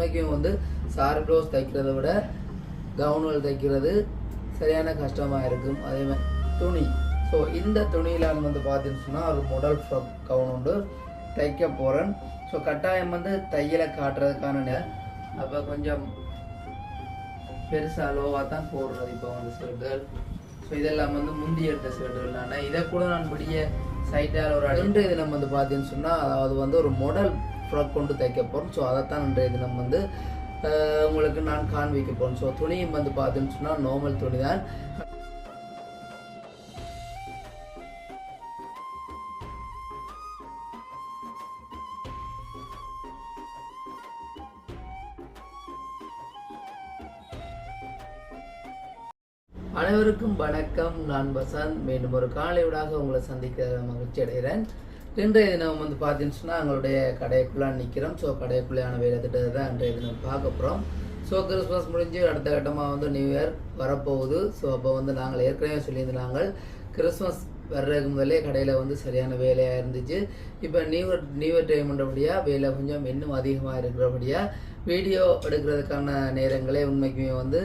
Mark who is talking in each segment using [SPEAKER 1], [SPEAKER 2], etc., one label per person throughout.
[SPEAKER 1] உண்மைக்கும் வந்து sorry blouse தைக்கிறத விட கவுன்கள் தைக்கிறது சரியான கஷ்டமாக இருக்கும். அதே மாதிரி துணி. ஸோ இந்த துணியில் வந்து பார்த்தீங்கன்னு சொன்னால் ஒரு மொடல் ஃப்ராக் கவுன் உண்டு. தைக்க போகிறேன் ஸோ கட்டாயம் வந்து தையலை காட்டுறதுக்கான அப்போ கொஞ்சம் பெருசாக லோவாக தான் போடுறது இப்போ வந்து ஷர்ட்டுகள் ஸோ இதெல்லாம் வந்து முந்தி எடுத்த ஷர்ட்டுகள் நான் இதை கூட நான் படிய சைட்டால் ஒரு இன்றைய தினம் வந்து பார்த்தீங்கன்னு சொன்னால் அதாவது வந்து ஒரு மொடல் ஃப்ராக் கொண்டு தைக்க போகிறோம் ஸோ அதைத்தான் இன்றைய தினம் வந்து உங்களுக்கு நான் காண்பிக்க போகிறேன் ஸோ துணியும் வந்து பார்த்தீங்கன்னு சொன்னால் நார்மல் துணி தான் அனைவருக்கும் வணக்கம். நான் வசந்த். மீண்டும் ஒரு காலையோடாக உங்களை சந்திக்க மகிழ்ச்சி அடைகிறேன் இன்றைய தினம் வந்து பார்த்தீங்கன்னு சொன்னால் எங்களுடைய கடைக்குள்ளே நிற்கிறோம் ஸோ கடைக்குள்ளேயான வேலை திட்டத்தை தான் இன்றைய தினம் பார்க்க போகிறோம் ஸோ கிறிஸ்மஸ் முடிஞ்சு அடுத்த கட்டமாக வந்து நியூ இயர் வரப்போகுது. ஸோ அப்போ வந்து நாங்கள் ஏற்கனவே சொல்லியிருந்தாங்க கிறிஸ்மஸ் வர்றதுக்கு முதலே கடையில் வந்து சரியான வேலையாக இருந்துச்சு. இப்போ நியூ இயர் நியூ இயர் டைம்ன்றபடியாக வேலை கொஞ்சம் இன்னும் அதிகமாக இருக்கிறபடியாக வீடியோ எடுக்கிறதுக்கான நேரங்களே உண்மைக்குமே வந்து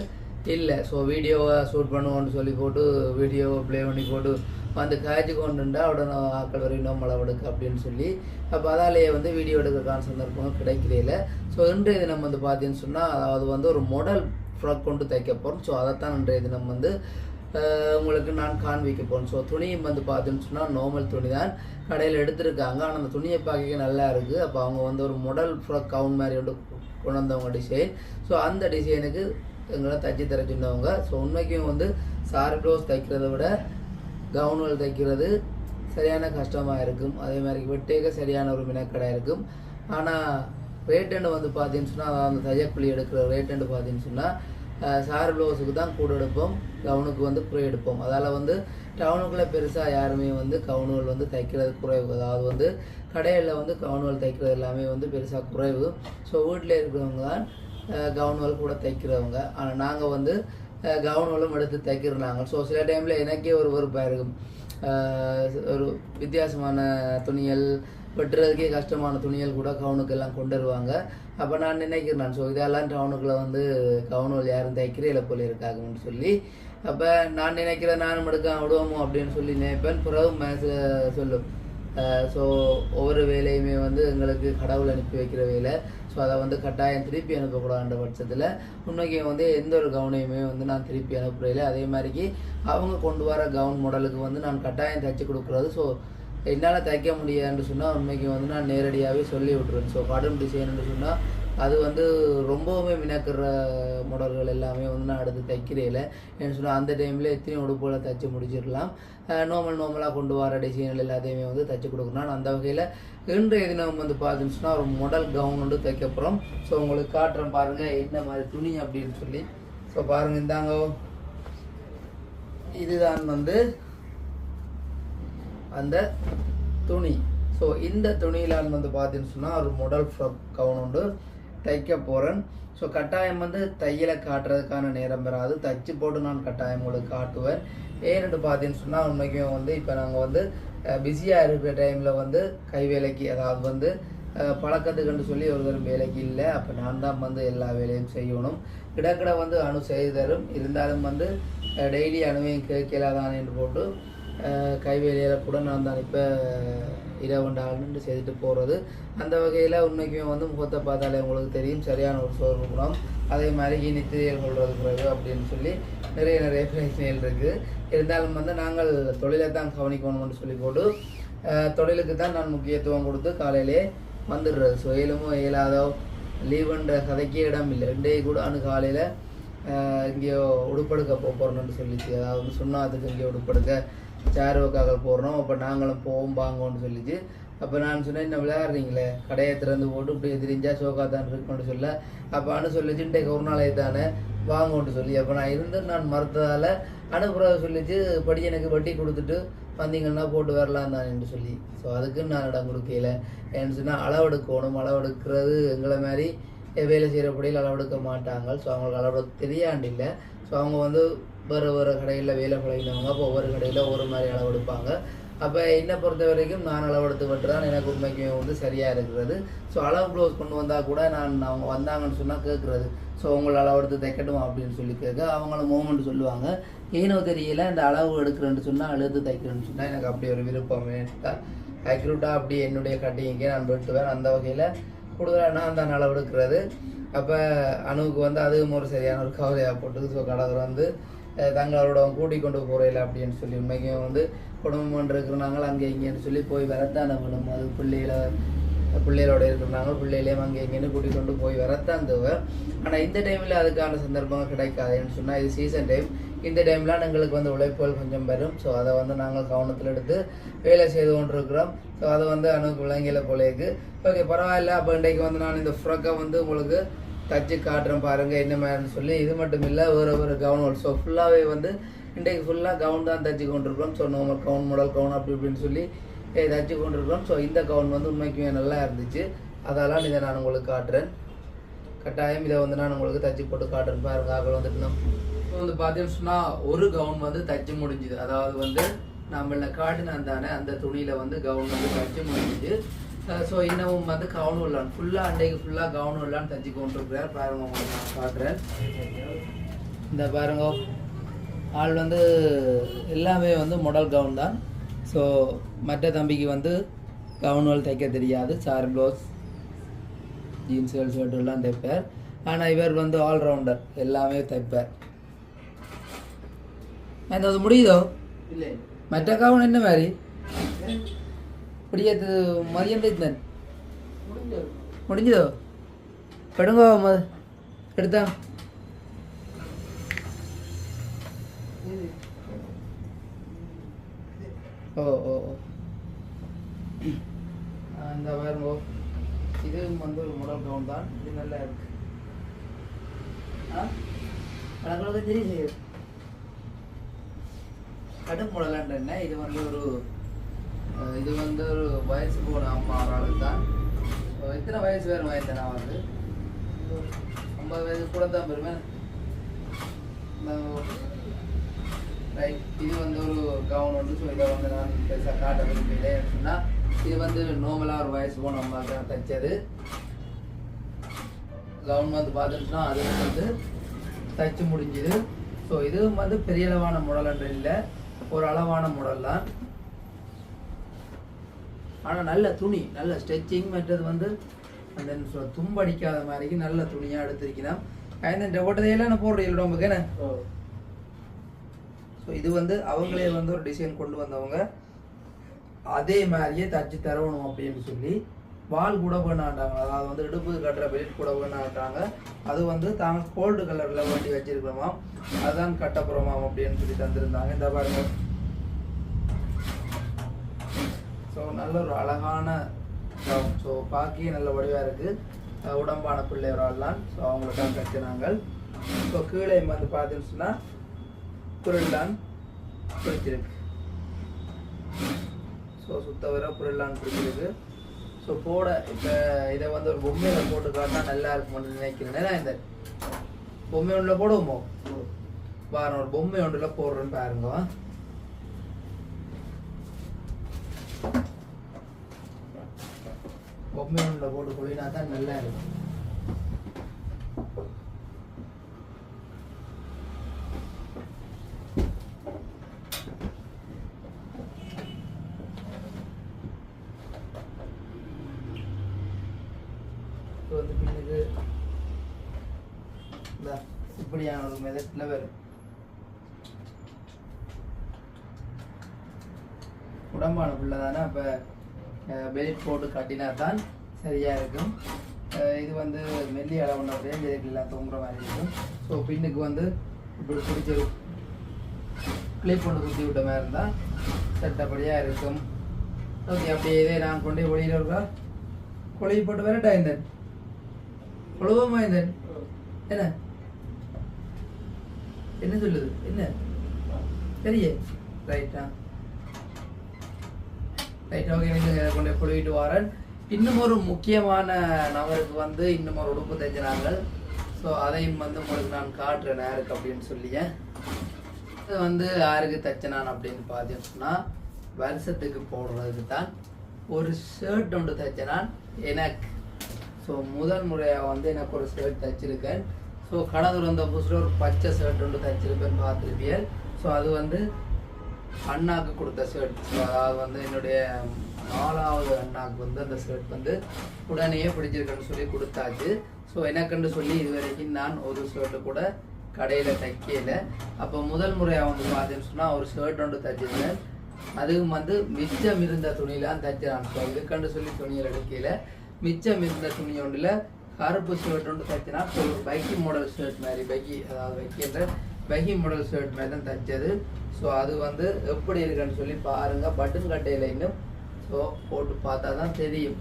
[SPEAKER 1] இல்லை. ஸோ வீடியோவை ஷூட் பண்ணுவோம்னு சொல்லி போட்டு வீடியோவை ப்ளே பண்ணி போட்டு வந்து காய்ச்சி கொண்டுண்டா உடனே ஆக்கள் வரையும் நம்மளை எடுக்கு அப்படின்னு சொல்லி அப்போ அதாலேயே வந்து வீடியோ எடுக்கிறதுக்கான சந்தர்ப்பம் கிடைக்கிறதில்ல ஸோ இன்றைய தினம் வந்து பார்த்தீங்கன்னு சொன்னால் அதாவது வந்து ஒரு மாடல் ஃப்ராக் கொண்டு தைக்க போகிறோம் ஸோ அதைத்தான் இன்றைய தினம் வந்து உங்களுக்கு நான் காண்பிக்க போகிறேன் ஸோ துணியும் வந்து பார்த்தீங்கன்னு சொன்னால் நார்மல் துணி தான். கடையில் எடுத்திருக்காங்க. ஆனால் அந்த துணியை பார்க்க நல்லா இருக்குது அப்போ அவங்க வந்து ஒரு மாடல் ஃப்ராக் கவுன் மாதிரி வந்து கொண்டு வந்தவங்க டிசைன் ஸோ அந்த டிசைனுக்கு எங்களை தச்சு தர சொன்னவங்க. ஸோ உண்மைக்கும் வந்து சாரி ப்ளவுஸ் தைக்கிறத விட கவுன்கள் தைக்கிறது சரியான கஷ்டமாக இருக்கும். அதே மாதிரி வெட்டேக்க சரியான ஒரு மினக்கடை இருக்கும். ஆனால் ரேட்டண்டு வந்து பார்த்தீங்கன்னு சொன்னால் அந்த தையக்குழி எடுக்கிற ரேட்டண்டு பார்த்தீங்கன்னு சொன்னால் சார் ப்ளவுஸுக்கு தான் கூட எடுப்போம். கவுனுக்கு வந்து குறை எடுப்போம். அதால் வந்து டவுனுக்குள்ளே பெருசாக யாருமே வந்து கவுனுகள் வந்து தைக்கிறது குறைவு. அதாவது வந்து கடையில் வந்து கவுனுகள் தைக்கிறது எல்லாமே வந்து பெருசாக குறைவு. ஸோ வீட்டில் இருக்கிறவங்க தான் கவுன்கள் கூட தைக்கிறவங்க. ஆனால் நாங்கள் வந்து கவுனுகளும் எடுத்து தைக்கிறாங்க. ஸோ சில டைமில் எனக்கே ஒரு வெறுப்பாக இருக்கும். ஒரு வித்தியாசமான துணிகள் வெட்டுறதுக்கே கஷ்டமான துணிகள் கூட கவுனுக்கெல்லாம் கொண்டு வருவாங்க அப்போ நான் நினைக்கிறேன் நான். ஸோ இதெல்லாம் டவுனுக்குள்ளே வந்து கவுனுகள் யாரும் தைக்கிறே போல இருக்காங்கன்னு சொல்லி. அப்போ நான் நினைக்கிறேன் நானும் எடுக்க விடுவோமோ அப்படின்னு சொல்லி நினைப்பேன். பிறகு மனசில் சொல்லும். ஸோ ஒவ்வொரு வேலையுமே வந்து எங்களுக்கு கடவுள் அனுப்பி வைக்கிற வேலை. ஸோ அதை வந்து கட்டாயம் திருப்பி அனுப்பக்கூடாதுன்ற பட்சத்தில் உண்மைக்கு வந்து எந்த ஒரு கவுனையுமே வந்து நான் திருப்பி அனுப்புறதில்ல. அதே மாதிரிக்கு அவங்க கொண்டு வர கவுன் மாடலுக்கு வந்து நான் கட்டாயம் தைச்சு கொடுக்குறது. ஸோ என்னால் தைக்க முடியாதுன்னு சொன்னால் உண்மைக்கு வந்து நான் நேரடியாகவே சொல்லி விட்ருவேன் ஸோ கடும் டிசைன்னு சொன்னால் அது வந்து ரொம்பவுமே மினக்கிற மாடல்கள் எல்லாமே வந்து நான் அடுத்து தைக்கிறேன் என்ன சொன்னால் அந்த டைமில் எத்தனையும் உடுப்புகளை தைச்சு முடிச்சிடலாம். நார்மல் நார்மலாக கொண்டு வர டிசைன்கள் எல்லாத்தையுமே வந்து தைச்சு கொடுக்கணும். நான் அந்த வகையில் இன்றைய தினம் வந்து பார்த்தீங்கன்னு சொன்னால் ஒரு மாடல் கவுன் வந்து தைக்க போகிறோம் ஸோ உங்களுக்கு காட்டுறேன் பாருங்கள் என்ன மாதிரி துணி அப்படின்னு சொல்லி. ஸோ பாருங்கள் இந்தாங்க. இதுதான் வந்து அந்த துணி. ஸோ இந்த துணியில் வந்து பார்த்தீங்கன்னு சொன்னால் ஒரு மாடல் ஃப்ராக் கவுன் உண்டு. தைக்க போகிறேன் ஸோ கட்டாயம் வந்து தையலை காட்டுறதுக்கான நேரம் பெறாது தைச்சு போட்டு நான் கட்டாயம் உங்களுக்கு காட்டுவேன். ஏன்னு பார்த்தீங்கன்னு சொன்னால் உண்மைக்குமே வந்து இப்போ நாங்கள் வந்து பிஸியாக இருக்கிற டைமில் வந்து கை வேலைக்கு அதாவது வந்து பழக்கத்துக்குன்னு சொல்லி ஒரு வேலைக்கு இல்லை. அப்போ நான் தான் வந்து எல்லா வேலையும் செய்யணும். கிடக்கிட வந்து அணு செய்து தரும். இருந்தாலும் வந்து டெய்லி அணுவையும் கேட்கலாதான் என்று போட்டு கை வேலையில் கூட நான் தான் இப்போ இரவுண்டாள்னு செய்துட்டு போகிறது அந்த வகையில் உண்மைக்குமே வந்து முகத்தை பார்த்தாலே உங்களுக்கு தெரியும் சரியான ஒரு சோர்வு குணம். அதே மாதிரி இனித்திரியல் கொள்வது பிறகு அப்படின்னு சொல்லி நிறைய நிறைய பிரச்சனைகள் இருக்குது இருந்தாலும் வந்து நாங்கள் தொழிலை தான் கவனிக்கணும்னு சொல்லி போட்டு தொழிலுக்கு தான் நான் முக்கியத்துவம் கொடுத்து காலையிலே வந்துடுறது. ஸோ இயலுமோ இயலாதோ லீவுன்ற கதைக்கே இடம் இல்லை. ரெண்டே கூட அனு காலையில் இங்கேயோ உடுப்படுக்க போகிறோன்னு சொல்லிச்சு அதாவது வந்து அதுக்கு இங்கே உடுப்படுக்க சாருவக்காக போடுறோம் அப்போ நாங்களும் போவோம் வாங்கோன்னு சொல்லிச்சு. அப்போ நான் சொன்னேன் என்ன விளையாடுறீங்களே? கடையை திறந்து போட்டு இப்படி தெரிஞ்சா சோக்கா தான் இருக்குன்னு சொல்ல. அப்போ அனு சொல்லிச்சு இன்றைக்கு ஒரு நாளே தானே? வாங்கோன்னு சொல்லி. அப்போ நான் இருந்து நான் மறுத்ததால் அனுப்புறத சொல்லிச்சு. படி எனக்கு வட்டி கொடுத்துட்டு வந்தீங்கன்னா போட்டு வரலாம் தான் என்று சொல்லி. ஸோ அதுக்கு நான் இடம் கொடுக்கல. ஏன்னு சொன்னால் அளவெடுக்கணும். அளவெடுக்கிறது எங்களை மாதிரி வேலை செய்கிறபடியில் அளவெடுக்க மாட்டாங்க. ஸோ அவங்களுக்கு அளவெடுக்க தெரியாண்டு இல்லை. ஸோ அவங்க வந்து வேறு வேறு கடையில் வேலை பழகினவங்க. அப்போ ஒவ்வொரு கடையில் ஒவ்வொரு மாதிரி அளவெடுப்பாங்க. அப்போ என்னை பொறுத்த வரைக்கும் நான் அளவெடுத்து வெட்டு தான் எனக்கு உண்மைக்கு வந்து சரியாக இருக்கிறது. ஸோ அளவு க்ளோஸ் கொண்டு வந்தால் கூட நான் அவங்க வந்தாங்கன்னு சொன்னால் கேட்குறது ஸோ உங்களை அளவெடுத்து தைக்கட்டும் அப்படின்னு சொல்லி கேட்க அவங்கள மூமெண்ட் சொல்லுவாங்க. ஏனோ தெரியல இந்த அளவு எடுக்கிறேன்னு சொன்னால் அழுது தைக்கிறேன்னு சொன்னால் எனக்கு அப்படி ஒரு விருப்பம் வேண்டாம். அக்யூரேட்டாக அப்படி என்னுடைய கட்டிங்கே நான் வெட்டுவேன். அந்த வகையில் கூடுதலாக நான் தான் அளவு எடுக்கிறது அப்போ அணுவுக்கு வந்து அதுவும் ஒரு சரியான ஒரு கவலையாக போட்டு ஸோ கடவுள் வந்து தங்களோட கூட்டிக் கொண்டு போகிறேன் அப்படின்னு சொல்லி உண்மைக்கும் வந்து குடும்பம் இருக்கிறாங்க அங்கே இங்கேன்னு சொல்லி போய் வரத்தான வேணும் அது பிள்ளைகளை பிள்ளைகளோட இருக்கிறாங்க பிள்ளைகளையும் அங்கே இங்கேன்னு கூட்டிக் கொண்டு போய் வரத்தான் தேவை ஆனால் இந்த டைமில் அதுக்கான சந்தர்ப்பம் கிடைக்காதுன்னு சொன்னால் இது சீசன் டைம் இந்த டைம்லாம் எங்களுக்கு வந்து உழைப்புகள் கொஞ்சம் வரும் ஸோ அதை வந்து நாங்கள் கவனத்தில் எடுத்து வேலை செய்து கொண்டிருக்கிறோம். ஸோ அதை வந்து அணுக்கு விளங்கில போல ஓகே பரவாயில்ல. அப்போ இன்றைக்கு வந்து நான் இந்த ஃப்ரக்கை வந்து உங்களுக்கு தச்சு காட்டுறேன் பாருங்கள் என்ன மாதிரின்னு சொல்லி. இது மட்டும் இல்லை வேறு வேறு கவுன் ஸோ ஃபுல்லாகவே வந்து இன்றைக்கு ஃபுல்லாக கவுன் தான் தச்சு கொண்டிருக்கிறோம். So normal gown model gown அப்படி இப்படின்னு சொல்லி eh, தச்சு கொண்டிருக்கிறோம். ஸோ இந்த கவுன் வந்து உண்மைக்குமே நல்லா இருந்துச்சு. அதெல்லாம் இதை நான் உங்களுக்கு காட்டுறேன். கட்டாயம் இதை வந்து நான் உங்களுக்கு தச்சு போட்டு காட்டுறேன். பாருங்க ஆக்கள் வந்துட்டு இப்போ வந்து பார்த்தீங்கன்னு சொன்னால் ஒரு கவுன் வந்து தச்சு முடிஞ்சுது. அதாவது வந்து நம்மள காட்டின தானே அந்த துணியில் வந்து கவுன் வந்து தச்சு முடிஞ்சுது. ஸோ இன்னமும் வந்து கவுன் உள்ளான். ஃபுல்லாக அன்றைக்கு ஃபுல்லாக கவுன் உள்ளான்னு தச்சு கொண்டிருக்கிறார். பாருங்க உங்களுக்கு நான் காட்டுறேன். இந்த பாருங்க ஆள் வந்து எல்லாமே வந்து முடல் கவுன் தான். ஸோ மற்ற தம்பிக்கு வந்து கவுன்கள் தைக்க தெரியாது சார் ப்ளவுஸ் ஜீன்ஸுகள் ஷர்ட்டுலாம் தைப்பார். ஆனால் இவர் வந்து ஆல்ரவுண்டர் எல்லாமே தைப்பார். அந்த அது முடியுதோ?
[SPEAKER 2] இல்லை.
[SPEAKER 1] மற்ற கவுன் என்ன மாதிரி? பிடியாது மதியம் தைத்தன்
[SPEAKER 2] முடிஞ்சது.
[SPEAKER 1] முடிஞ்சதோ? படுங்கோ ம எடுத்தா.
[SPEAKER 2] இது.
[SPEAKER 1] ஓ ஓ ஓ. அந்த பாருங்கோ. இதுவும் வந்து ஒரு மாடல் கவுன் தான். இது நல்லா இருக்கு. ஆ? கணக்கு தெரியும் செய்யும் கடும் முடலான் என்ன? இது வந்து ஒரு இது வந்து ஒரு வயசு போன அம்மா ஒரு தான். எத்தனை வயசு வேறு வயசு நான் வந்து ஐம்பது வயசு கூட தான் பெருமை ரைட் இது வந்து ஒரு கவுன் வந்து ஸோ இதை வந்து நான் பெருசாக காட்ட விரும்பல சொன்னால் இது வந்து நார்மலாக ஒரு வயசு போன அம்மா தான் தைச்சது. கவுன் வந்து பார்த்துட்டுனா அது வந்து தைச்சு முடிஞ்சுது. ஸோ இதுவும் வந்து பெரிய அளவான முடல் என்று இல்லை. ஒரு அளவான முடல் தான். ஆனால் நல்ல துணி நல்ல ஸ்ட்ரெச்சிங் மற்றது வந்து அந்த தும்படிக்காத மாதிரிக்கு நல்ல துணியாக எடுத்திருக்கலாம் ஐந்து ஓட்டதையெல்லாம் நான் போடுறேன் உங்களுக்கு என்ன?
[SPEAKER 2] ஓ.
[SPEAKER 1] ஸோ இது வந்து அவங்களே வந்து ஒரு டிசைன் கொண்டு வந்தவங்க அதே மாதிரியே தச்சு தரணும் அப்படின்னு சொல்லி வால் கூட வேணாண்டாங்க அதாவது வந்து இடுப்பு கட்டுற பெல்ட் கூட வேணாட்டாங்க அது வந்து தாங்க கோல்டு கலரில் வண்டி வச்சிருக்கிறோமா அதுதான் கட்டப்புறமாம் அப்படின்னு சொல்லி தந்திருந்தாங்க. இந்த பாருங்க. ஸோ நல்ல ஒரு அழகான ஸோ பார்க்கவே நல்ல வடிவாக இருக்குது உடம்பான பிள்ளை ஒரு ஆள்லாம் ஸோ அவங்களுக்காக கட்டினாங்க. ஸோ கீழே வந்து பார்த்தீங்கன்னு சொன்னால் குரல்லான் பிடிச்சிருக்கு ஸோ சுத்த வர குரல்லான் பிடிச்சிருக்கு ஸோ போட இப்போ இதை வந்து ஒரு பொம்மையில் போட்டு காட்டினா நல்லா இருக்கும்னு நினைக்கிறேன் இந்த பொம்மை ஒன்றில் போடுவோமோ? பாருங்க ஒரு பொம்மை ஒன்றில் போடுறேன்னு பாருங்க. பொம்மை ஒன்றில் போட்டு கொள்ளினா தான் நல்லா இருக்கும் இப்போ வந்து பின்னுக்கு இந்தா, இப்படியான ஒரு மெதட்டில் வரும். உடம்பான பிள்ளை தானே அப்போ பெல்ட் போட்டு கட்டினா தான் சரியாக இருக்கும் இது வந்து மெல்லி அளவுன எல்லாம் தொங்குற மாதிரி இருக்கும். ஸோ பின்னுக்கு வந்து இப்படி பிடிச்சி கிளிப் ஒன்று குத்தி விட்ட மாதிரி இருந்தால் சட்டப்படியாக இருக்கும். ஓகே அப்படியே இதே நான் கொண்டு போய் வெளியில் இருக்கா? கொழுவி போட்டு வரட்டா இந்த கொழுவமா இந்த என்ன? என்ன சொல்லுது? என்ன? சரியே. ரைட்டா ரைட்டா ஓகே நீங்கள் கொண்டு போயிட்டு வரேன். இன்னும் ஒரு முக்கியமான நபருக்கு வந்து இன்னும் ஒரு உடுப்பு தைச்சினாங்க ஸோ அதையும் வந்து உங்களுக்கு நான் காட்டுறேன் யாருக்கு அப்படின்னு சொல்லியேன் இது வந்து யாருக்கு தைச்சனான் அப்படின்னு பார்த்தீங்கன்னா வருஷத்துக்கு போடுறதுக்கு தான் ஒரு ஷர்ட் ஒன்று தைச்சினான். எனக்கு. ஸோ முதல் முறையாக வந்து எனக்கு ஒரு ஷர்ட் தைச்சிருக்கேன். ஸோ கடை திறந்த புதுசில் ஒரு பச்சை ஷர்ட் ஒன்று தைச்சிருப்பேன் பார்த்துருப்பியல் ஸோ அது வந்து அண்ணாக்கு கொடுத்த ஷர்ட் ஸோ அதாவது வந்து என்னுடைய நாலாவது அண்ணாக்கு வந்து அந்த ஷர்ட் வந்து உடனே பிடிச்சிருக்கேன்னு சொல்லி கொடுத்தாச்சு. ஸோ எனக்குன்னு சொல்லி இது வரைக்கும் நான் ஒரு ஷர்ட்டு கூட கடையில் தைக்கல. அப்போ முதல் முறையாக வந்து பார்த்தீங்கன்னு சொன்னால் ஒரு ஷர்ட் ஒன்று தைச்சிருந்தேன். அதுவும் வந்து மிச்சம் இருந்த துணியெலாம் தைச்சிடான் ஸோ இதுக்கண்டு சொல்லி துணியில் எடுக்கல. மிச்சம் இருந்த துணி ஒன்றில் கருப்பு ஷர்ட் ஒன்று தைச்சினா பைக்கி மாடல் ஷர்ட் மாதிரி பைக்கி அதாவது பைக்கின்ற பைக்கி மாடல் ஷர்ட் மாதிரி தான் தைச்சது. ஸோ அது வந்து எப்படி இருக்குன்னு சொல்லி பாருங்க. பட்டன் கட்டையில் இன்னும் ஸோ போட்டு பார்த்தா தான் தெரியும்.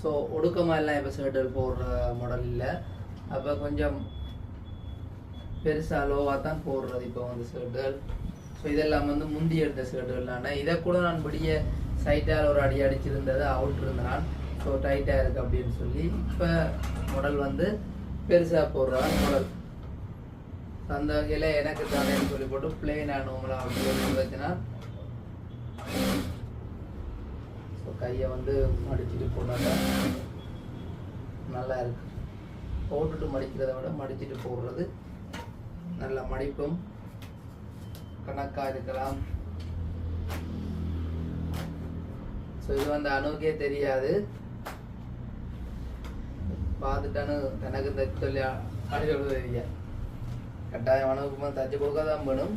[SPEAKER 1] ஸோ ஒடுக்கமாக எல்லாம் இப்போ ஷர்ட்டுகள் போடுற மாடல் இல்லை. அப்போ கொஞ்சம் பெருசாக லோவாக தான் போடுறது இப்போ வந்து ஷர்ட்டுகள் ஸோ இதெல்லாம் வந்து முந்தி எடுத்த ஷர்ட்டுகள் ஆனால் இதை கூட நான் படிய சைட்டால் ஒரு அடி அடிச்சிருந்தது அவுட் இருந்தான். ஸோ டைட்டாக இருக்குது அப்படின்னு சொல்லி இப்போ உடல் வந்து பெருசாக போடுறான் உடல் அந்த வகையில் எனக்கு தானேன்னு சொல்லி போட்டு பிளெயினாக ஆனவங்களா அப்படின்னு வச்சுன்னா ஸோ கையை வந்து மடிச்சிட்டு போட்டாங்க. நல்லா இருக்கு. போட்டுட்டு மடிக்கிறத விட மடிச்சிட்டு போடுறது நல்ல மடிப்பும் கணக்காக இருக்கலாம். ஸோ இது வந்து அணுக்கே தெரியாது. பார்த்துட்டானு எனக்கு தச்சு சொல்லி அடிக்கிறது தெரியா கட்டாயம் அணுக்கு வந்து தச்சு கொடுக்க தான் பண்ணும்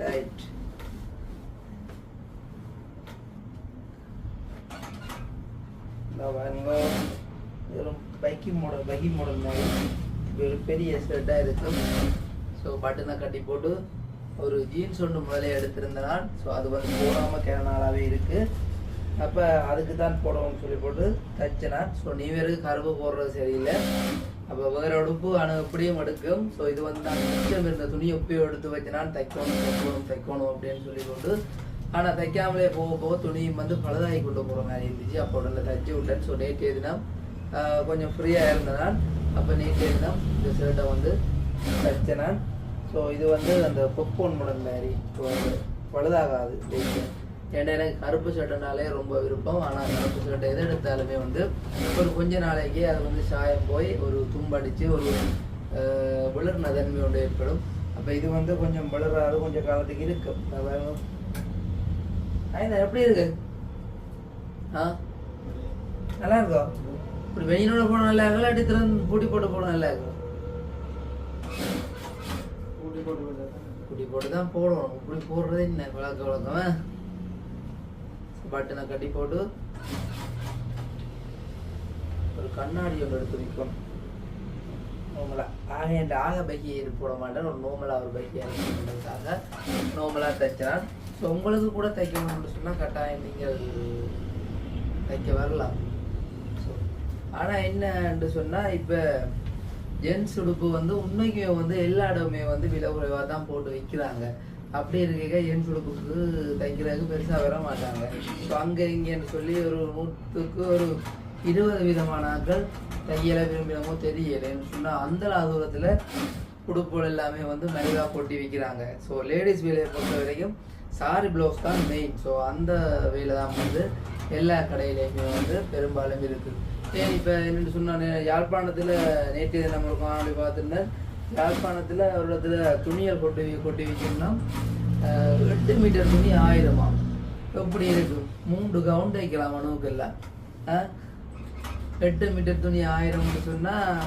[SPEAKER 1] ரைட் பைக்கி மாடல் பைக்கிங் மாடல் மாதிரி. ஒரு பெரிய ஷர்ட்டாக இருக்கும். ஸோ பட்டனை கட்டி போட்டு ஒரு ஜீன்ஸ் ஒன்று முதலே எடுத்திருந்தனால் ஸோ அது வந்து போடாமல் கிற நாளாகவே இருக்குது அப்போ அதுக்கு தான் போடணும்னு சொல்லி போட்டு தச்சினான். ஸோ நீ வேறு கருவு போடுறது சரியில்லை. அப்போ வேறு உடுப்பு அணு எப்படியும் எடுக்கும். ஸோ இது வந்து நான் மிச்சம் இருந்த துணியை எப்பயும் எடுத்து வச்சினான். தைக்கணும் தைக்கணும் தைக்கணும் அப்படின்னு சொல்லி போட்டு. ஆனால் தைக்காமலே போக போக துணியும் வந்து பழுதாகி கொண்டு போகிற மாதிரி இருந்துச்சு. அப்போ உடனே தைச்சி விட்டேன். ஸோ நேற்று தினம் கொஞ்சம் ஃப்ரீயாக இருந்தனால் அப்போ நேற்று தினம் இந்த ஷர்ட்டை வந்து தைச்சனான். ஸோ இது வந்து அந்த பொப்போன் முடன் மாதிரி. ஸோ அது பழுதாகாது ஏன்னா எனக்கு கருப்பு சட்டைனாலே ரொம்ப விருப்பம். ஆனால் கருப்பு சட்டை எது எடுத்தாலுமே வந்து ஒரு கொஞ்ச நாளைக்கே அது வந்து சாயம் போய் ஒரு தும்படிச்சு ஒரு வளர்ன விளர்ன தன்மை ஒன்று ஏற்படும். அப்போ இது வந்து கொஞ்சம் விளராது கொஞ்சம் காலத்துக்கு இருக்கும். எப்படி இருக்கு? ஆ? நல்லா இருக்கா? இப்படி வெயினோட போன நல்லா இருக்கா? இல்லாட்டி திறந்து பூட்டி போட்டு போனால் நல்லா இருக்கும்
[SPEAKER 2] குடி போட்டு
[SPEAKER 1] குட்டி போட்டு தான் போடணும். இப்படி போடுறதே என்ன வழக்க வழக்கம் பட்டனை கட்டி போட்டு ஒரு கண்ணாடி ஒன்று எடுத்து வைக்கணும் நோமலா. ஆக என் ஆக பைக்கி போட மாட்டேன். ஒரு நோமலா ஒரு பைக்கி இருக்கிறதுக்காக நோமலாக தைச்சினான் ஸோ உங்களுக்கு கூட தைக்கணும்னு சொன்னால் கட்டாயம் நீங்கள் தைக்க வரலாம். ஸோ ஆனால் என்னன்னு சொன்னால் இப்போ ஜென்ஸ் உடுப்பு வந்து உண்மைக்குமே வந்து எல்லா இடமுமே வந்து விலை குறைவாக தான் போட்டு விற்கிறாங்க அப்படி இருக்க ஜென்ஸ் உடுப்புக்கு தைக்கிறதுக்கு பெருசாக வர மாட்டாங்க. ஸோ அங்கே இங்கேன்னு சொல்லி ஒரு நூற்றுக்கு ஒரு இருபது விதமான ஆட்கள் தையலை விரும்பினமோ தெரியலைன்னு சொன்னால் அந்த தூரத்தில் உடுப்புகள் எல்லாமே வந்து மலிவாக கொட்டி விற்கிறாங்க ஸோ லேடிஸ் வேலையை பொறுத்த வரைக்கும் சாரி ப்ளவுஸ் தான் மெயின் ஸோ அந்த வேலை தான் வந்து எல்லா கடையிலையுமே வந்து பெரும்பாலும் இருக்குது ஏன் இப்போ என்னென்னு சொன்னானே யாழ்ப்பாணத்தில் நேற்று நம்ம ஒரு காணொலி பார்த்துருந்தேன். யாழ்ப்பாணத்தில் ஒரு இடத்துல துணியை கொட்டி கொட்டி வைக்கணும்னா எட்டு மீட்டர் துணி ஆயிரமா? எப்படி இருக்கும் மூன்று கவுண்ட் வைக்கலாம் அணுவுக்கு இல்லை எட்டு மீட்டர் துணி ஆயிரம்னு சொன்னால்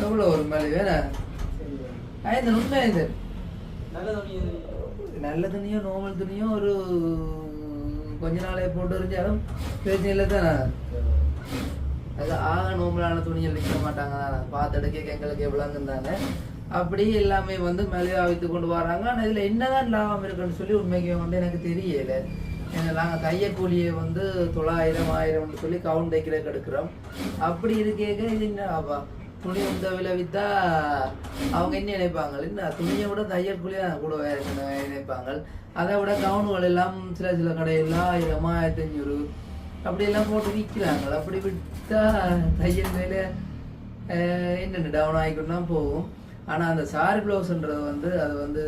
[SPEAKER 1] எவ்வளோ ஒரு மேலே வேற?
[SPEAKER 2] சரி.
[SPEAKER 1] ஐந்து உண்மை ஐந்து
[SPEAKER 2] நல்ல
[SPEAKER 1] துணியோ நார்மல் துணியோ ஒரு கொஞ்ச நாளே போட்டு இருந்தாலும் பிரச்சனை இல்லை தானே? அது ஆக நோம்பலான துணிகள் விற்க மாட்டாங்க தானே? பார்த்துடுக்க எங்களுக்கு விளங்கும் தானே? அப்படி எல்லாமே வந்து மலிவாக விற்று கொண்டு வராங்க ஆனால் இதில் என்னதான் லாபம் இருக்குன்னு சொல்லி உண்மைக்கு வந்து எனக்கு தெரியல. நாங்கள் தையக்கூலியை வந்து தொள்ளாயிரம் ஆயிரம்னு சொல்லி கவுண்ட் தைக்கிறதுக்கு எடுக்கிறோம். அப்படி இருக்கேக்க இது என்ன ஆபா துணி இந்த விலை விற்றா அவங்க என்ன நினைப்பாங்க என்ன துணியை விட தையல் கூலியா கூட வேற என்ன நினைப்பாங்க. அதை விட கவுனுகள் எல்லாம் சில சில கடையெல்லாம் ஆயிரம் ஆயிரத்தி அஞ்சூறு அப்படியெல்லாம் போட்டு விற்கிறாங்க. அப்படி விற்றா தையல் வேலை என்னென்ன டவுன் ஆகிக்கிட்டு போகும். ஆனால் அந்த சாரி ப்ளவுஸ்ன்றது வந்து அது வந்து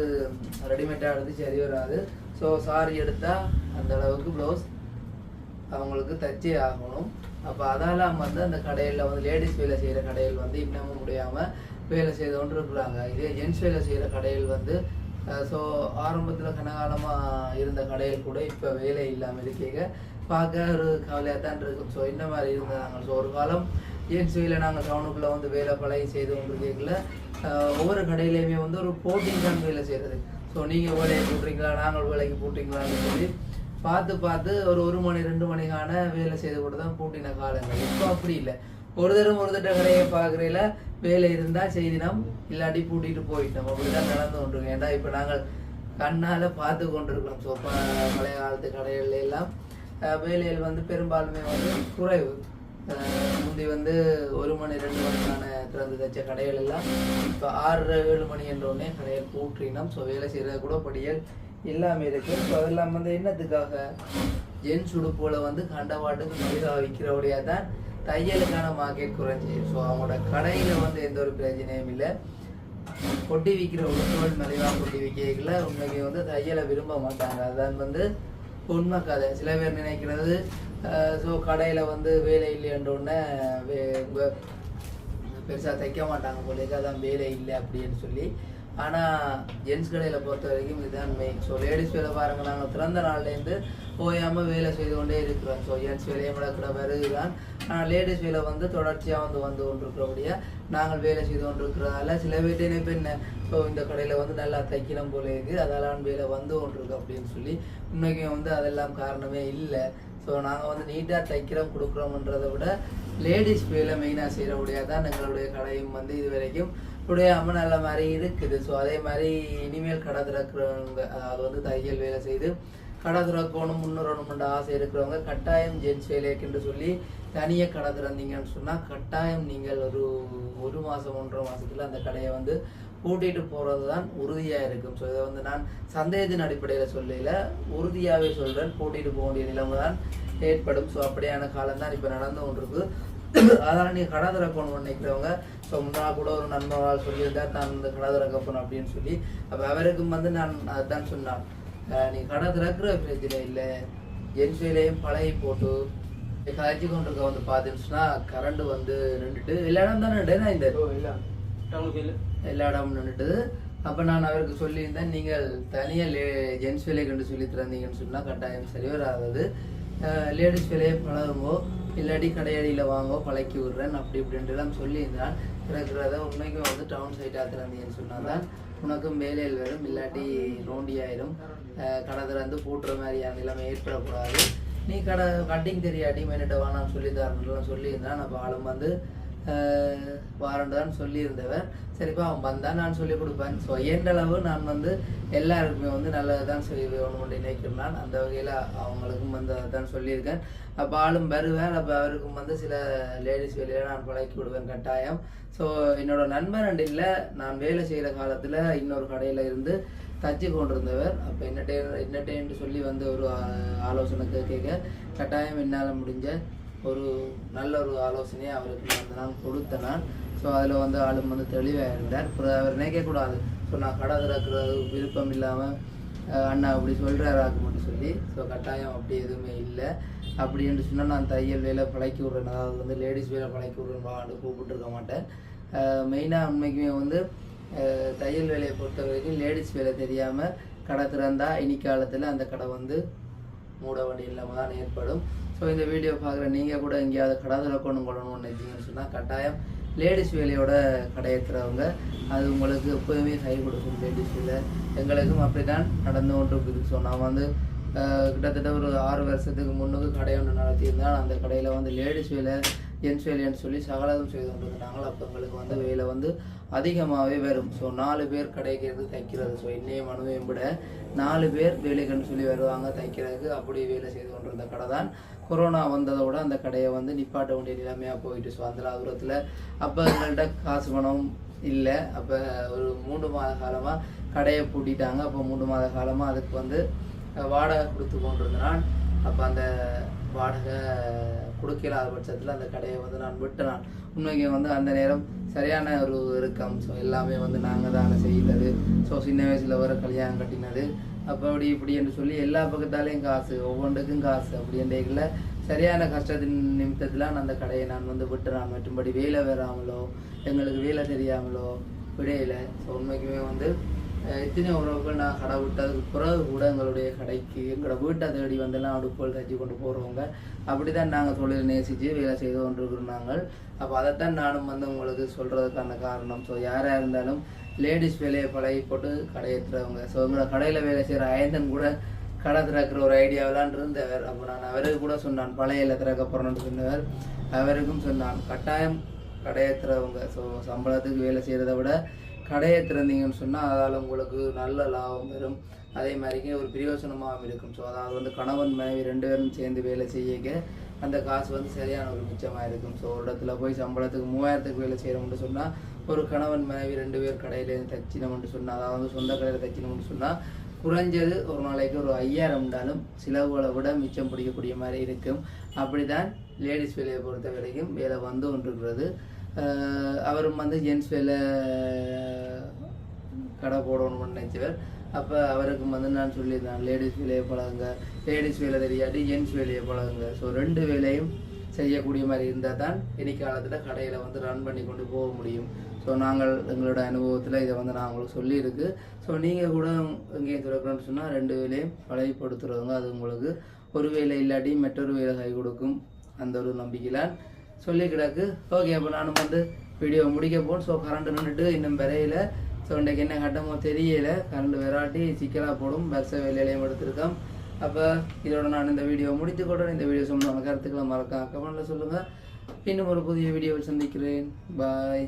[SPEAKER 1] ரெடிமேடாக எடுத்து சரி வராது. ஸோ சாரி எடுத்தால் அந்த அளவுக்கு ப்ளவுஸ் அவங்களுக்கு தச்சே ஆகணும். அப்போ அதெல்லாம் வந்து அந்த கடையில் வந்து லேடிஸ் வேலை செய்கிற கடையில் வந்து இன்னமும் முடியாமல் வேலை செய்து கொண்டு இருக்கிறாங்க இதே ஜென்ஸ் வேலை செய்கிற கடையில் வந்து ஸோ ஆரம்பத்தில் கனகாலமாக இருந்த கடையில் கூட இப்போ வேலை இல்லாமல் இருக்கீங்க. பார்க்க ஒரு கவலையாக தான் இருக்கும். ஸோ இந்த மாதிரி இருந்தாங்க. ஸோ ஒரு காலம் ஜென்ஸ் வேலை நாங்கள் டவுனுக்குள்ளே வந்து வேலை பழகி செய்து கொண்டிருக்கீங்கள ஒவ்வொரு கடையிலையுமே வந்து ஒரு போட்டிங் தான் வேலை செய்கிறது ஸோ நீங்கள் வேலையை போட்டுறீங்களா நாங்கள் வேலைக்கு போட்டிங்களான்னு சொல்லி பார்த்து பார்த்து ஒரு ஒரு மணி ரெண்டு மணிக்கான வேலை செய்து கூட தான் பூட்டின காலங்கள். இப்போ அப்படி இல்லை. ஒரு தடவை ஒரு தடவை கடையை பார்க்குறையில வேலை இருந்தால் செய்தினோம் இல்லாட்டி பூட்டிட்டு போயிட்டோம் அப்படிதான் நடந்து கொண்டிருக்கோம். ஏன்னா இப்போ நாங்கள் கண்ணால் பார்த்து கொண்டிருக்கிறோம். ஸோ பழைய காலத்து கடைகள்ல எல்லாம் வேலைகள் வந்து பெரும்பாலுமே வந்து குறைவு. முந்தி வந்து ஒரு மணி ரெண்டு மணிக்கான திறந்து தச்ச கடைகள் எல்லாம் இப்போ ஆறு ஏழு மணி என்ற உடனே கடையில் பூட்டினோம். ஸோ வேலை செய்கிறது கூட படியல் எல்லாமே இருக்கு. ஸோ அதெல்லாம் வந்து என்னத்துக்காக? ஜென்ஸ் உடுப்புகளை வந்து கண்டவாட்டுக்கு மலிவாக விற்கிறவுடைய தான் தையலுக்கான மார்க்கெட் குறைஞ்சி. ஸோ அவங்களோட கடையில் வந்து எந்த ஒரு பிரச்சனையும் இல்லை. கொட்டி விற்கிற உடுப்புகள் மலிவாக கொட்டி விற்கிறதுல உண்மைக்கு வந்து தையலை விரும்ப மாட்டாங்க. அதுதான் வந்து உண்மை கதை. சில பேர் நினைக்கிறது ஸோ கடையில் வந்து வேலை இல்லைன்ற உடனே பெருசாக தைக்க மாட்டாங்க போலேக்கு அதான் வேலை இல்லை அப்படின்னு சொல்லி ஆனால் ஜென்ஸ் கடையில் பொறுத்த வரைக்கும் இதுதான் மெயின் ஸோ லேடிஸ் வேலை பாருங்க நாங்கள் பிறந்த நாள்லேருந்து ஓயாமல் வேலை செய்து கொண்டே இருக்கிறோம். ஸோ ஜென்ஸ் வேலையை நடக்கிற பிறகு தான் ஆனால் லேடிஸ் வேலை வந்து தொடர்ச்சியாக வந்து வந்து கொண்டிருக்கிறபடியாக நாங்கள் வேலை செய்து கொண்டிருக்கிறதால சில பேர்ட்டு என்ன இப்போ என்ன? ஸோ இந்த கடையில் வந்து நல்லா தைக்கணும் போல இருக்குது. அதெல்லாம் வேலை வந்து கொண்டிருக்கு அப்படின்னு சொல்லி இன்னைக்கும் வந்து அதெல்லாம் காரணமே இல்லை. ஸோ நாங்கள் வந்து நீட்டாக தைக்கிறோம் கொடுக்குறோம்ன்றதை விட லேடிஸ் வேலை மெயினாக செய்கிறபடியாக தான் எங்களுடைய கடையும் வந்து இது வரைக்கும் உடையாமல் நல்ல மாதிரி இருக்குது. ஸோ அதே மாதிரி இனிமேல் கடை திறக்கிறவங்க அதாவது வந்து தையல் வேலை செய்து கடை திறக்கணும் முன்னுறணும்ன்ற ஆசை இருக்கிறவங்க கட்டாயம் ஜென்ஸ் வேலைக்குன்னு சொல்லி தனியாக கடை திறந்தீங்கன்னு சொன்னால் கட்டாயம் நீங்கள் ஒரு ஒரு மாதம் ஒன்றரை மாதத்தில் அந்த கடையை வந்து கூட்டிகிட்டு போகிறது தான் உறுதியாக இருக்கும். ஸோ இதை வந்து நான் சந்தேகத்தின் அடிப்படையில் சொல்லல. உறுதியாகவே சொல்கிறேன் கூட்டிகிட்டு போக வேண்டிய நிலைமை தான் ஏற்படும். ஸோ அப்படியான காலம் தான் இப்போ நடந்து கொண்டிருக்கு அதனால் நீங்கள் கடை திறக்கணும்னு நினைக்கிறவங்க ஸோ முன்னால் கூட ஒரு நண்பரால் சொல்லியிருந்தா தான் இந்த கடை திறக்கப்பணும் அப்படின்னு சொல்லி அப்போ அவருக்கும் வந்து நான் அதுதான் சொன்னான். நீ கடை திறக்கிற பிரச்சனை இல்லை. என் வேலையும் பழகி போட்டு கதைச்சு கொண்டிருக்க வந்து பார்த்துச்சுன்னா கரண்ட் வந்து நின்றுட்டு எல்லா இடம் தான் நின்றுனா இந்த எல்லா இடமும் நின்றுட்டு அப்போ நான் அவருக்கு சொல்லியிருந்தேன் நீங்கள் தனியாக லே ஜென்ஸ் வேலையை கண்டு சொல்லி தந்தீங்கன்னு சொன்னால் கட்டாயம் சரி வராது. லேடிஸ் வேலையை பழகுங்கோ இல்லாட்டி கடையடியில் வாங்கோ பழக்கி விடுறேன். அப்படி இப்படின்ட்டுலாம் சொல்லியிருந்தான். இருக்கிறத உண்மைக்கும் வந்து டவுன் சைட்டாக திறந்தீங்கன்னு சொன்னால் தான் உனக்கும் வேலையில் வரும் இல்லாட்டி நோண்டி ஆயிரும் கடை திறந்து பூட்டுற மாதிரியான நிலைமை ஏற்படக்கூடாது. நீ கடை கட்டிங் தெரியாட்டி மெனிட்ட வேணாம்னு சொல்லி தரணும்லாம் சொல்லியிருந்தான். அப்போ ஆளும் வந்து வாரண்டான்னு சொல்லியிருந்தவர். சரிப்பா அவன் வந்தான் நான் சொல்லிக் கொடுப்பேன். ஸோ அளவு நான் வந்து எல்லாருக்குமே வந்து நல்லது தான் சொல்லி வேணும்னு நினைக்கிறேன் நான். அந்த வகையில் அவங்களுக்கும் வந்து அதான் சொல்லியிருக்கேன். அப்போ ஆளும் வருவேன் அப்போ அவருக்கும் வந்து சில லேடிஸ் வெளியில் நான் பழக்கி விடுவேன் கட்டாயம். ஸோ என்னோட நண்பன் ரெண்டு இல்லை நான் வேலை செய்கிற காலத்தில் இன்னொரு கடையில் இருந்து தச்சு கொண்டிருந்தவர். அப்போ என்னட்டே என்னட்டேன்ட்டு சொல்லி வந்து ஒரு ஆலோசனை கேட்க கட்டாயம் என்னால் முடிஞ்ச ஒரு நல்ல ஒரு ஆலோசனையை அவருக்கு நான் வந்து நான் கொடுத்த நான். ஸோ அதில் வந்து ஆளும் வந்து தெளிவாக இருந்தார் அப்புறம் அவர் நினைக்கக்கூடாது. ஸோ நான் கடை திறக்கிறது விருப்பம் இல்லாமல் அண்ணா அப்படி சொல்கிறாராக்கு மட்டும் சொல்லி ஸோ கட்டாயம் அப்படி எதுவுமே இல்லை. அப்படின்னு சொன்னால் நான் தையல் வேலை பழக்கி விட்றேன். அதாவது வந்து லேடிஸ் வேலை பழக்கி விட்றேன். வாண்டு கூப்பிட்டுருக்க மாட்டேன். மெயினாக உண்மைக்குமே வந்து தையல் வேலையை பொறுத்த வரைக்கும் லேடிஸ் வேலை தெரியாமல் கடை திறந்தால் இனி காலத்தில் அந்த கடை வந்து மூட வேண்டிய இல்லாமல் தான் ஏற்படும். ஸோ இந்த வீடியோ பார்க்குற நீங்கள் கூட எங்கேயாவது கடாதில் கொண்டு கொள்ளணும்னு நினைச்சிங்கன்னு சொன்னால் கட்டாயம் லேடிஸ் வேலையோட கடை இருக்கிறவங்க அது உங்களுக்கு எப்போதுமே கை கொடுக்கும் லேடிஸ் வேலை. எங்களுக்கும் அப்படி தான் நடந்து கொண்டு இருக்குது ஸோ நான் வந்து கிட்டத்தட்ட ஒரு ஆறு வருஷத்துக்கு முன்னுக்கு கடை ஒன்று நடத்தியிருந்தேன் அந்த கடையில் வந்து லேடிஸ் வேலை ஜென்ஸ் வேலைன்னு சொல்லி சகலதும் செய்து கொண்டிருந்தாங்களோ அப்போ எங்களுக்கு வந்து வேலை வந்து அதிகமாகவே வரும். ஸோ நாலு பேர் கடைக்கு இருந்து தைக்கிறது. ஸோ இன்னைய மனுவையும் விட நாலு பேர் வேலைக்குன்னு சொல்லி வருவாங்க தைக்கிறதுக்கு அப்படி வேலை செய்து கொண்டிருந்த கடை தான் கொரோனா வந்ததோட அந்த கடையை வந்து நிப்பாட்ட வேண்டிய நிலைமையாக போயிட்டு ஸோ அந்த தூரத்தில் அப்போ எங்கள்கிட்ட காசு பணம் இல்லை. அப்போ ஒரு மூன்று மாத காலமாக கடையை பூட்டிட்டாங்க. அப்போ மூன்று மாத காலமாக அதுக்கு வந்து வாடகை கொடுத்து கொண்டிருந்தான். அப்போ அந்த வாடகை கொடுக்கலாத பட்சத்தில் அந்த கடையை வந்து நான் விட்டேன் உண்மைக்கு வந்து அந்த நேரம் சரியான ஒரு இறுக்கம் ஸோ எல்லாமே வந்து நாங்கள் தானே செய்தது. ஸோ சின்ன வயசில் வர கல்யாணம் கட்டினது. அப்படி இப்படி என்று சொல்லி எல்லா பக்கத்தாலேயும் காசு ஒவ்வொன்றுக்கும் காசு அப்படி என்றைக்குள்ள சரியான கஷ்டத்தின் நிமித்தத்தில் அந்த கடையை நான் வந்து விட்டுறான். மற்றும்படி வேலை வராமலோ எங்களுக்கு வேலை தெரியாமலோ விடையில. ஸோ உண்மைக்குமே வந்து அஹ், எத்தனை உறவுகள் நான் கடை விட்டதுக்கு பிறகு கூட எங்களுடைய கடைக்கு எங்களோட வீட்டை தேடி வந்தெல்லாம் அடுப்புகள் தச்சு கொண்டு போகிறவங்க அப்படி தான் நாங்கள் தொழில் நேசித்து வேலை செய்து கொண்டிருக்கிறோம் நாங்கள். அப்போ அதைத்தான் நானும் வந்து உங்களுக்கு சொல்கிறதுக்கான காரணம். ஸோ யாராக இருந்தாலும் லேடிஸ் வேலையை பழகி போட்டு கடையெற்றுறவங்க ஸோ எங்களோட கடையில் வேலை செய்கிற அயந்தன் கூட கடை திறக்கிற ஒரு ஐடியாவிலான் இருந்தவர். அப்போ நான் அவருக்கு கூட சொன்னான் பழையில திறக்க போகிறேன்னு சொன்னவர். அவருக்கும் சொன்னான் கட்டாயம் கடையை திறவங்க ஸோ சம்பளத்துக்கு வேலை செய்கிறத விட கடையை திறந்தீங்கன்னு சொன்னால் அதால் உங்களுக்கு நல்ல லாபம் வரும். அதே மாதிரிக்கு ஒரு பிரயோசனமாகவும் இருக்கும். ஸோ அதாவது வந்து கணவன் மனைவி ரெண்டு பேரும் சேர்ந்து வேலை செய்யக்க அந்த காசு வந்து சரியான ஒரு மிச்சமாக இருக்கும் ஸோ ஒரு இடத்துல போய் சம்பளத்துக்கு மூவாயிரத்துக்கு வேலை செய்கிறோம்னு சொன்னால் ஒரு கணவன் மனைவி ரெண்டு பேர் கடையிலேருந்து தச்சினோம்னு சொன்னால் அதாவது சொந்த கடையில் தச்சினோம்னு சொன்னால் குறைஞ்சது ஒரு நாளைக்கு ஒரு ஐயாயிரம் இருந்தாலும் செலவுகளை விட மிச்சம் பிடிக்கக்கூடிய மாதிரி இருக்கும். அப்படிதான் லேடிஸ் வேலையை பொறுத்த வரைக்கும் வேலை வந்து கொண்டிருக்கிறது. அவரும் வந்து ஜென்ஸ் வேலை கடை போடணும்னு நினைச்சவர். அப்போ அவருக்கும் வந்து நான் சொல்லியிருந்தேன் லேடிஸ் வேலையை பழகுங்க லேடிஸ் வேலை தெரியாட்டி ஜென்ஸ் வேலையை பழகுங்க. ஸோ ரெண்டு வேலையும் செய்யக்கூடிய மாதிரி இருந்தால் தான் இனி காலத்தில் கடையில் வந்து ரன் பண்ணி கொண்டு போக முடியும். ஸோ நாங்கள் எங்களோட அனுபவத்தில் இதை வந்து நான் உங்களுக்கு சொல்லியிருக்கு. ஸோ நீங்கள் கூட எங்கேயும் திறக்கணும்னு சொன்னால் ரெண்டு வேலையும் பழகிப்படுத்துறவங்க அது உங்களுக்கு ஒரு வேலை இல்லாட்டி மற்றொரு வேலை கை கொடுக்கும் அந்த ஒரு நம்பிக்கையிலான் சொல்லி கிடக்கு. ஓகே அப்போ நானும் வந்து வீடியோ முடிக்க போன் ஸோ கரண்ட் நின்றுட்டு இன்னும் விரையில. ஸோ இன்றைக்கு என்ன கட்டமோ தெரியல. கரண்ட் விராட்டி சிக்கலாக போடும். பஸ்ஸை வேலையிலையும் எடுத்திருக்கோம். அப்போ இதோட நான் இந்த வீடியோ முடித்து கூட இந்த வீடியோ சொன்ன கருத்துக்களை மறக்காம கமெண்ட்டில் சொல்லுங்கள் இன்னும் ஒரு புதிய வீடியோவை சந்திக்கிறேன். பாய்